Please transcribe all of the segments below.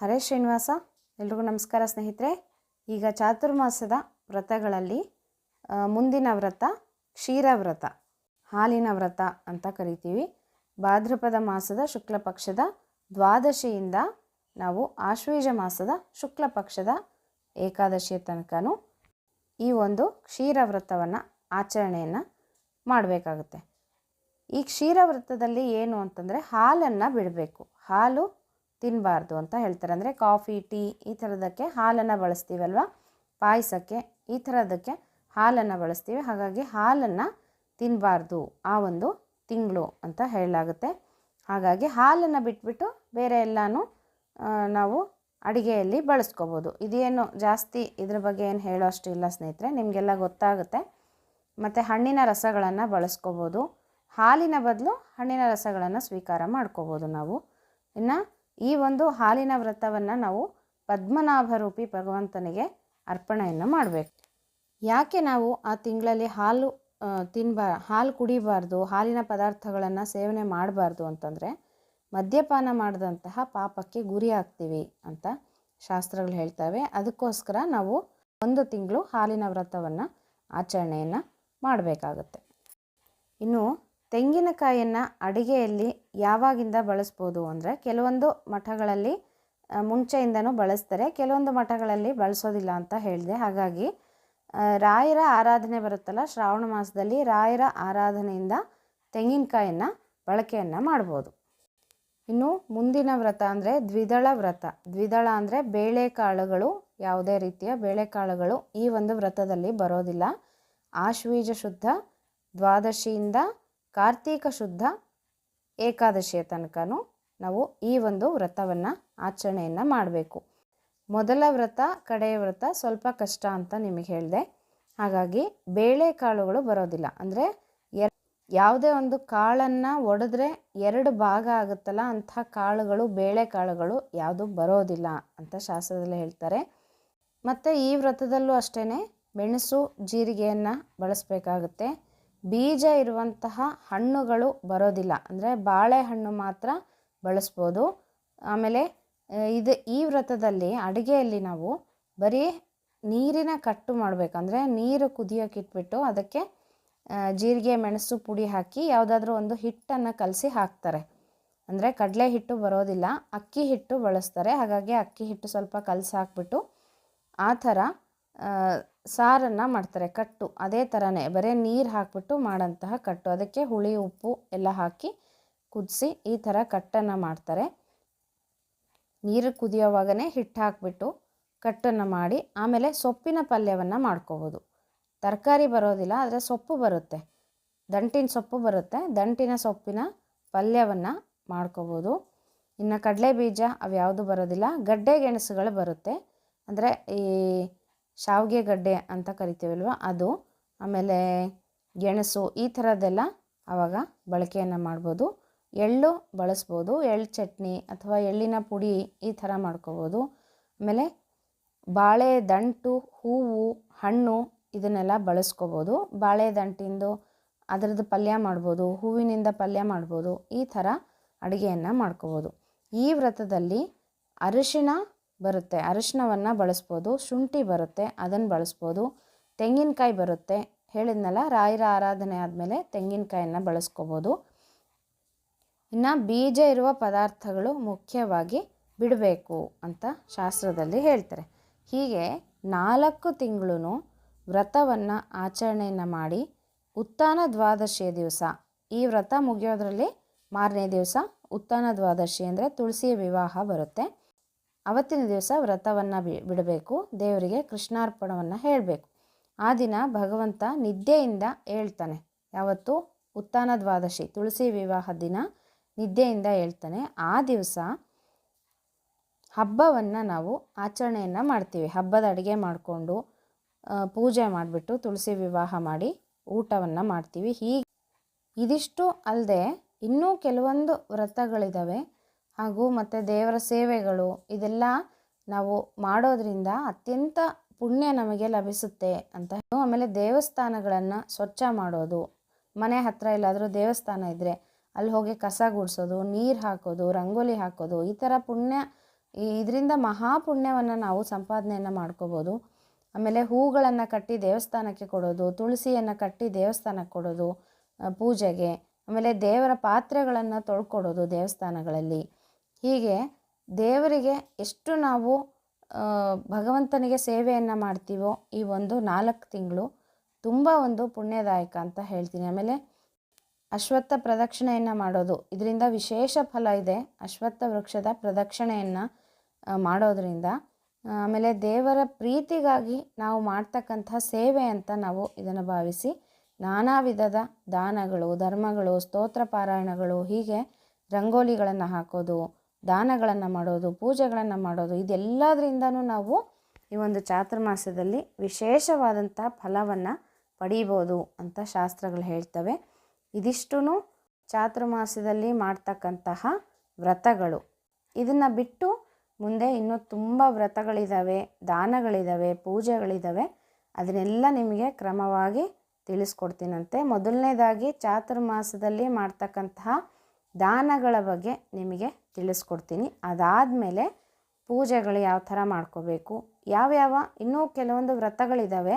ಹರೇ ಶ್ರೀನಿವಾಸ, ಎಲ್ರಿಗೂ ನಮಸ್ಕಾರ ಸ್ನೇಹಿತರೆ. ಈಗ ಚಾತುರ್ಮಾಸದ ವ್ರತಗಳಲ್ಲಿ ಮುಂದಿನ ವ್ರತ ಕ್ಷೀರ ವ್ರತ, ಹಾಲಿನ ವ್ರತ ಅಂತ ಕರಿತೀವಿ. ಭಾದ್ರಪದ ಮಾಸದ ಶುಕ್ಲ ಪಕ್ಷದ ದ್ವಾದಶಿಯಿಂದ ನಾವು ಆಶ್ವೀಜ ಮಾಸದ ಶುಕ್ಲ ಪಕ್ಷದ ಏಕಾದಶಿಯ ತನಕನೂ ಈ ಒಂದು ಕ್ಷೀರ ವ್ರತವನ್ನು ಆಚರಣೆಯನ್ನು ಮಾಡಬೇಕಾಗುತ್ತೆ. ಈ ಕ್ಷೀರ ವ್ರತದಲ್ಲಿ ಏನು ಅಂತಂದರೆ ಹಾಲನ್ನು ಬಿಡಬೇಕು. ಹಾಲು ತಿನ್ನಬಾರ್ದು ಅಂತ ಹೇಳ್ತಾರೆ. ಅಂದರೆ ಕಾಫಿ, ಟೀ ಈ ಥರದಕ್ಕೆ ಹಾಲನ್ನು ಬಳಸ್ತೀವಲ್ವ? ಪಾಯಸಕ್ಕೆ ಈ ಥರದಕ್ಕೆ ಹಾಲನ್ನು ಬಳಸ್ತೀವಿ. ಹಾಗಾಗಿ ಹಾಲನ್ನು ತಿನ್ನಬಾರ್ದು ಆ ಒಂದು ತಿಂಗಳು ಅಂತ ಹೇಳಲಾಗುತ್ತೆ. ಹಾಗಾಗಿ ಹಾಲನ್ನು ಬಿಟ್ಬಿಟ್ಟು ಬೇರೆ ಎಲ್ಲನೂ ನಾವು ಅಡಿಗೆಯಲ್ಲಿ ಬಳಸ್ಕೋಬೋದು. ಇದೇನು ಜಾಸ್ತಿ ಇದ್ರ ಬಗ್ಗೆ ಏನು ಹೇಳೋ ಅಷ್ಟು ಇಲ್ಲ ಸ್ನೇಹಿತರೆ, ನಿಮಗೆಲ್ಲ ಗೊತ್ತಾಗುತ್ತೆ. ಮತ್ತು ಹಣ್ಣಿನ ರಸಗಳನ್ನು ಬಳಸ್ಕೋಬೋದು. ಹಾಲಿನ ಬದಲು ಹಣ್ಣಿನ ರಸಗಳನ್ನು ಸ್ವೀಕಾರ ಮಾಡ್ಕೋಬೋದು ನಾವು. ಇನ್ನು ಈ ಒಂದು ಹಾಲಿನ ವ್ರತವನ್ನು ನಾವು ಪದ್ಮನಾಭ ರೂಪಿ ಭಗವಂತನಿಗೆ ಅರ್ಪಣೆಯನ್ನು ಮಾಡಬೇಕು. ಯಾಕೆ ನಾವು ಆ ತಿಂಗಳಲ್ಲಿ ಹಾಲು ತಿನ್ಬಾ, ಹಾಲು ಕುಡಿಬಾರ್ದು, ಹಾಲಿನ ಪದಾರ್ಥಗಳನ್ನು ಸೇವನೆ ಮಾಡಬಾರ್ದು ಅಂತಂದರೆ ಮದ್ಯಪಾನ ಮಾಡಿದಂತಹ ಪಾಪಕ್ಕೆ ಗುರಿ ಆಗ್ತೀವಿ ಅಂತ ಶಾಸ್ತ್ರಗಳು ಹೇಳ್ತವೆ. ಅದಕ್ಕೋಸ್ಕರ ನಾವು ಒಂದು ತಿಂಗಳು ಹಾಲಿನ ವ್ರತವನ್ನು ಆಚರಣೆಯನ್ನು ಮಾಡಬೇಕಾಗತ್ತೆ. ಇನ್ನು ತೆಂಗಿನಕಾಯಿಯನ್ನು ಅಡುಗೆಯಲ್ಲಿ ಯಾವಾಗಿಂದ ಬಳಸ್ಬೋದು ಅಂದರೆ ಕೆಲವೊಂದು ಮಠಗಳಲ್ಲಿ ಮುಂಚೆಯಿಂದನೂ ಬಳಸ್ತಾರೆ. ಕೆಲವೊಂದು ಮಠಗಳಲ್ಲಿ ಬಳಸೋದಿಲ್ಲ ಅಂತ ಹೇಳಿದೆ. ಹಾಗಾಗಿ ರಾಯರ ಆರಾಧನೆ ಬರುತ್ತಲ್ಲ, ಶ್ರಾವಣ ಮಾಸದಲ್ಲಿ ರಾಯರ ಆರಾಧನೆಯಿಂದ ತೆಂಗಿನಕಾಯನ್ನು ಬಳಕೆಯನ್ನು ಮಾಡ್ಬೋದು. ಇನ್ನು ಮುಂದಿನ ವ್ರತ ಅಂದರೆ ದ್ವಿದಳ ವ್ರತ. ದ್ವಿದಳ ಅಂದರೆ ಬೇಳೆಕಾಳುಗಳು, ಯಾವುದೇ ರೀತಿಯ ಬೇಳೆಕಾಳುಗಳು ಈ ಒಂದು ವ್ರತದಲ್ಲಿ ಬರೋದಿಲ್ಲ. ಆಶ್ವೀಜ ಶುದ್ಧ ದ್ವಾದಶಿಯಿಂದ ಕಾರ್ತೀಕ ಶುದ್ಧ ಏಕಾದಶಿಯ ತನಕನೂ ನಾವು ಈ ಒಂದು ವ್ರತವನ್ನು ಆಚರಣೆಯನ್ನು ಮಾಡಬೇಕು. ಮೊದಲ ವ್ರತ, ಕಡೆಯ ವ್ರತ ಸ್ವಲ್ಪ ಕಷ್ಟ ಅಂತ ನಿಮಗೆ ಹೇಳಿದೆ. ಹಾಗಾಗಿ ಬೇಳೆಕಾಳುಗಳು ಬರೋದಿಲ್ಲ. ಅಂದರೆ ಎರ್, ಯಾವುದೇ ಒಂದು ಕಾಳನ್ನು ಒಡೆದ್ರೆ ಎರಡು ಭಾಗ ಆಗುತ್ತಲ್ಲ, ಅಂಥ ಕಾಳುಗಳು ಬೇಳೆಕಾಳುಗಳು ಯಾವುದು ಬರೋದಿಲ್ಲ ಅಂತ ಶಾಸ್ತ್ರದಲ್ಲಿ ಹೇಳ್ತಾರೆ. ಮತ್ತು ಈ ವ್ರತದಲ್ಲೂ ಅಷ್ಟೇ ಮೆಣಸು, ಜೀರಿಗೆಯನ್ನು ಬಳಸಬೇಕಾಗುತ್ತೆ. ಬೀಜ ಇರುವಂತಹ ಹಣ್ಣುಗಳು ಬರೋದಿಲ್ಲ. ಅಂದರೆ ಬಾಳೆಹಣ್ಣು ಮಾತ್ರ ಬಳಸ್ಬೋದು. ಆಮೇಲೆ ಇದು ಈ ವ್ರತದಲ್ಲಿ ಅಡುಗೆಯಲ್ಲಿ ನಾವು ಬರೀ ನೀರಿನ ಕಟ್ಟು ಮಾಡಬೇಕಂದ್ರೆ ನೀರು ಕುದಿಯೋಕೆ ಇಟ್ಬಿಟ್ಟು ಅದಕ್ಕೆ ಜೀರಿಗೆ, ಮೆಣಸು, ಪುಡಿ ಹಾಕಿ ಯಾವುದಾದ್ರೂ ಒಂದು ಹಿಟ್ಟನ್ನು ಕಲಸಿ ಹಾಕ್ತಾರೆ. ಅಂದರೆ ಕಡಲೆ ಹಿಟ್ಟು ಬರೋದಿಲ್ಲ, ಅಕ್ಕಿ ಹಿಟ್ಟು ಬಳಸ್ತಾರೆ. ಹಾಗಾಗಿ ಅಕ್ಕಿ ಹಿಟ್ಟು ಸ್ವಲ್ಪ ಕಲಸಿ ಹಾಕ್ಬಿಟ್ಟು ಆ ಥರ ಸಾರನ್ನು ಮಾಡ್ತಾರೆ, ಕಟ್ಟು. ಅದೇ ಥರನೇ ಬರೀ ನೀರು ಹಾಕ್ಬಿಟ್ಟು ಮಾಡೋಂತಹ ಕಟ್ಟು. ಅದಕ್ಕೆ ಹುಳಿ, ಉಪ್ಪು ಎಲ್ಲ ಹಾಕಿ ಕುದಿಸಿ ಈ ಥರ ಕಟ್ಟನ್ನು ಮಾಡ್ತಾರೆ. ನೀರು ಕುದಿಯೋವಾಗನೇ ಹಿಟ್ಟು ಹಾಕ್ಬಿಟ್ಟು ಕಟ್ಟನ್ನು ಮಾಡಿ, ಆಮೇಲೆ ಸೊಪ್ಪಿನ ಪಲ್ಯವನ್ನು ಮಾಡ್ಕೋಬೋದು. ತರಕಾರಿ ಬರೋದಿಲ್ಲ, ಆದರೆ ಸೊಪ್ಪು ಬರುತ್ತೆ. ದಂಟಿನ ಸೊಪ್ಪು ಬರುತ್ತೆ. ದಂಟಿನ ಸೊಪ್ಪಿನ ಪಲ್ಯವನ್ನು ಮಾಡ್ಕೋಬೋದು. ಇನ್ನು ಕಡಲೆ ಬೀಜ ಅವು ಯಾವುದು ಬರೋದಿಲ್ಲ. ಗಡ್ಡೆ ಗೆಣಸುಗಳು ಬರುತ್ತೆ. ಅಂದರೆ ಈ ಶಾವಿಗೆ ಗಡ್ಡೆ ಅಂತ ಕರಿತೀವಲ್ವ? ಅದು, ಆಮೇಲೆ ಗೆಣಸು ಈ ಥರದ್ದೆಲ್ಲ ಆವಾಗ ಬಳಕೆಯನ್ನು ಮಾಡ್ಬೋದು. ಎಳ್ಳು ಬಳಸ್ಬೋದು, ಎಳ್ಳು ಚಟ್ನಿ ಅಥವಾ ಎಳ್ಳಿನ ಪುಡಿ ಈ ಥರ ಮಾಡ್ಕೋಬೋದು. ಆಮೇಲೆ ಬಾಳೆ ದಂಟು, ಹೂವು, ಹಣ್ಣು ಇದನ್ನೆಲ್ಲ ಬಳಸ್ಕೋಬೋದು. ಬಾಳೆ ದಂಟಿಂದು ಅದರದ್ದು ಪಲ್ಯ ಮಾಡ್ಬೋದು, ಹೂವಿನಿಂದ ಪಲ್ಯ ಮಾಡ್ಬೋದು, ಈ ಥರ ಅಡುಗೆಯನ್ನು ಮಾಡ್ಕೋಬೋದು. ಈ ವ್ರತದಲ್ಲಿ ಅರಿಶಿಣ ಬರುತ್ತೆ. ಅರಿಶಿನವನ್ನು ಬಳಸ್ಬೋದು, ಶುಂಠಿ ಬರುತ್ತೆ, ಅದನ್ನು ಬಳಸ್ಬೋದು, ತೆಂಗಿನಕಾಯಿ ಬರುತ್ತೆ. ಹೇಳಿದ್ನಲ್ಲ, ರಾಯರ ಆರಾಧನೆ ಆದಮೇಲೆ ತೆಂಗಿನಕಾಯನ್ನು ಬಳಸ್ಕೋಬೋದು. ಇನ್ನು ಬೀಜ ಇರುವ ಪದಾರ್ಥಗಳು ಮುಖ್ಯವಾಗಿ ಬಿಡಬೇಕು ಅಂತ ಶಾಸ್ತ್ರದಲ್ಲಿ ಹೇಳ್ತಾರೆ. ಹೀಗೆ ನಾಲ್ಕು ತಿಂಗಳು ವ್ರತವನ್ನು ಆಚರಣೆಯನ್ನು ಮಾಡಿ, ಉತ್ತಾನ ದ್ವಾದಶಿಯ ದಿವಸ, ಈ ವ್ರತ ಮುಗಿಯೋದ್ರಲ್ಲಿ ಮಾರನೇ ದಿವಸ ಉತ್ತಾನ ದ್ವಾದಶಿ ಅಂದರೆ ತುಳಸಿಯ ವಿವಾಹ ಬರುತ್ತೆ. ಅವತ್ತಿನ ದಿವಸ ವ್ರತವನ್ನು ಬಿಡಬೇಕು, ದೇವರಿಗೆ ಕೃಷ್ಣಾರ್ಪಣವನ್ನು ಹೇಳಬೇಕು. ಆ ದಿನ ಭಗವಂತ ನಿದ್ದೆಯಿಂದ ಹೇಳ್ತಾನೆ. ಯಾವತ್ತು? ಉತ್ಥಾನ ದ್ವಾದಶಿ, ತುಳಸಿ ವಿವಾಹ ದಿನ ನಿದ್ದೆಯಿಂದ ಹೇಳ್ತಾನೆ. ಆ ದಿವಸ ಹಬ್ಬವನ್ನು ನಾವು ಆಚರಣೆಯನ್ನು ಮಾಡ್ತೀವಿ. ಹಬ್ಬದ ಅಡುಗೆ ಮಾಡಿಕೊಂಡು ಪೂಜೆ ಮಾಡಿಬಿಟ್ಟು ತುಳಸಿ ವಿವಾಹ ಮಾಡಿ ಊಟವನ್ನು ಮಾಡ್ತೀವಿ. ಹೀಗೆ ಇದಿಷ್ಟು ಅಲ್ಲದೆ ಇನ್ನೂ ಕೆಲವೊಂದು ವ್ರತಗಳಿದ್ದಾವೆ ಹಾಗೂ ಮತ್ತು ದೇವರ ಸೇವೆಗಳು, ಇದೆಲ್ಲ ನಾವು ಮಾಡೋದ್ರಿಂದ ಅತ್ಯಂತ ಪುಣ್ಯ ನಮಗೆ ಲಭಿಸುತ್ತೆ ಅಂತ ಆಮೇಲೆ ದೇವಸ್ಥಾನಗಳನ್ನು ಸ್ವಚ್ಛ ಮಾಡೋದು. ಮನೆ ಹತ್ತಿರ ಎಲ್ಲಾದರೂ ದೇವಸ್ಥಾನ ಇದ್ದರೆ ಅಲ್ಲಿ ಹೋಗಿ ಕಸ ಗುಡಿಸೋದು, ನೀರು ಹಾಕೋದು, ರಂಗೋಲಿ ಹಾಕೋದು, ಈ ಥರ ಪುಣ್ಯ ಇದರಿಂದ ಮಹಾಪುಣ್ಯವನ್ನು ನಾವು ಸಂಪಾದನೆಯನ್ನು ಮಾಡ್ಕೋಬೋದು. ಆಮೇಲೆ ಹೂಗಳನ್ನು ಕಟ್ಟಿ ದೇವಸ್ಥಾನಕ್ಕೆ ಕೊಡೋದು, ತುಳಸಿಯನ್ನು ಕಟ್ಟಿ ದೇವಸ್ಥಾನಕ್ಕೆ ಕೊಡೋದು ಪೂಜೆಗೆ, ಆಮೇಲೆ ದೇವರ ಪಾತ್ರೆಗಳನ್ನು ತೊಳ್ಕೊಡೋದು ದೇವಸ್ಥಾನಗಳಲ್ಲಿ. ಹೀಗೆ ದೇವರಿಗೆ ಎಷ್ಟು ನಾವು ಭಗವಂತನಿಗೆ ಸೇವೆಯನ್ನು ಮಾಡ್ತೀವೋ ಈ ಒಂದು ನಾಲ್ಕು ತಿಂಗಳು ತುಂಬ ಒಂದು ಪುಣ್ಯದಾಯಕ ಅಂತ ಹೇಳ್ತೀನಿ. ಆಮೇಲೆ ಅಶ್ವತ್ಥ ಪ್ರದಕ್ಷಿಣೆಯನ್ನು ಮಾಡೋದು. ಇದರಿಂದ ವಿಶೇಷ ಫಲ ಇದೆ ಅಶ್ವತ್ಥ ವೃಕ್ಷದ ಪ್ರದಕ್ಷಿಣೆಯನ್ನು ಮಾಡೋದರಿಂದ. ಆಮೇಲೆ ದೇವರ ಪ್ರೀತಿಗಾಗಿ ನಾವು ಮಾಡ್ತಕ್ಕಂಥ ಸೇವೆ ಅಂತ ನಾವು ಇದನ್ನು ಭಾವಿಸಿ ನಾನಾ ವಿಧದ ದಾನಗಳು, ಧರ್ಮಗಳು, ಸ್ತೋತ್ರ ಪಾರಾಯಣಗಳು, ಹೀಗೆ ರಂಗೋಲಿಗಳನ್ನು ಹಾಕೋದು ದಾನಗಳನ್ನು ಮಾಡೋದು, ಪೂಜೆಗಳನ್ನು ಮಾಡೋದು, ಇದೆಲ್ಲದರಿಂದನೂ ನಾವು ಈ ಒಂದು ಚಾತುರ್ಮಾಸದಲ್ಲಿ ವಿಶೇಷವಾದಂಥ ಫಲವನ್ನು ಪಡೀಬೋದು ಅಂತ ಶಾಸ್ತ್ರಗಳು ಹೇಳ್ತವೆ. ಇದಿಷ್ಟು ಚಾತುರ್ಮಾಸದಲ್ಲಿ ಮಾಡ್ತಕ್ಕಂತಹ ವ್ರತಗಳು. ಇದನ್ನು ಬಿಟ್ಟು ಮುಂದೆ ಇನ್ನೂ ತುಂಬ ವ್ರತಗಳಿದ್ದಾವೆ ದಾನಗಳಿದ್ದಾವೆ ಪೂಜೆಗಳಿದ್ದಾವೆ ಅದನ್ನೆಲ್ಲ ನಿಮಗೆ ಕ್ರಮವಾಗಿ ತಿಳಿಸ್ಕೊಡ್ತೀನಂತೆ. ಮೊದಲನೇದಾಗಿ ಚಾತುರ್ಮಾಸದಲ್ಲಿ ಮಾಡ್ತಕ್ಕಂತಹ ದಾನಗಳ ಬಗ್ಗೆ ನಿಮಗೆ ತಿಳಿಸ್ಕೊಡ್ತೀನಿ. ಅದಾದಮೇಲೆ ಪೂಜೆಗಳು ಯಾವ ಥರ ಮಾಡ್ಕೋಬೇಕು ಯಾವ್ಯಾವ ಇನ್ನೂ ಕೆಲವೊಂದು ವ್ರತಗಳಿದ್ದಾವೆ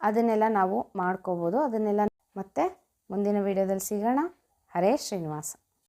ಅದನ್ನೆಲ್ಲ ನಾವು ಮಾಡ್ಕೋಬೋದು. ಅದನ್ನೆಲ್ಲ ಮತ್ತೆ ಮುಂದಿನ ವಿಡಿಯೋದಲ್ಲಿ ಸಿಗೋಣ. ಹರೇ ಶ್ರೀನಿವಾಸ.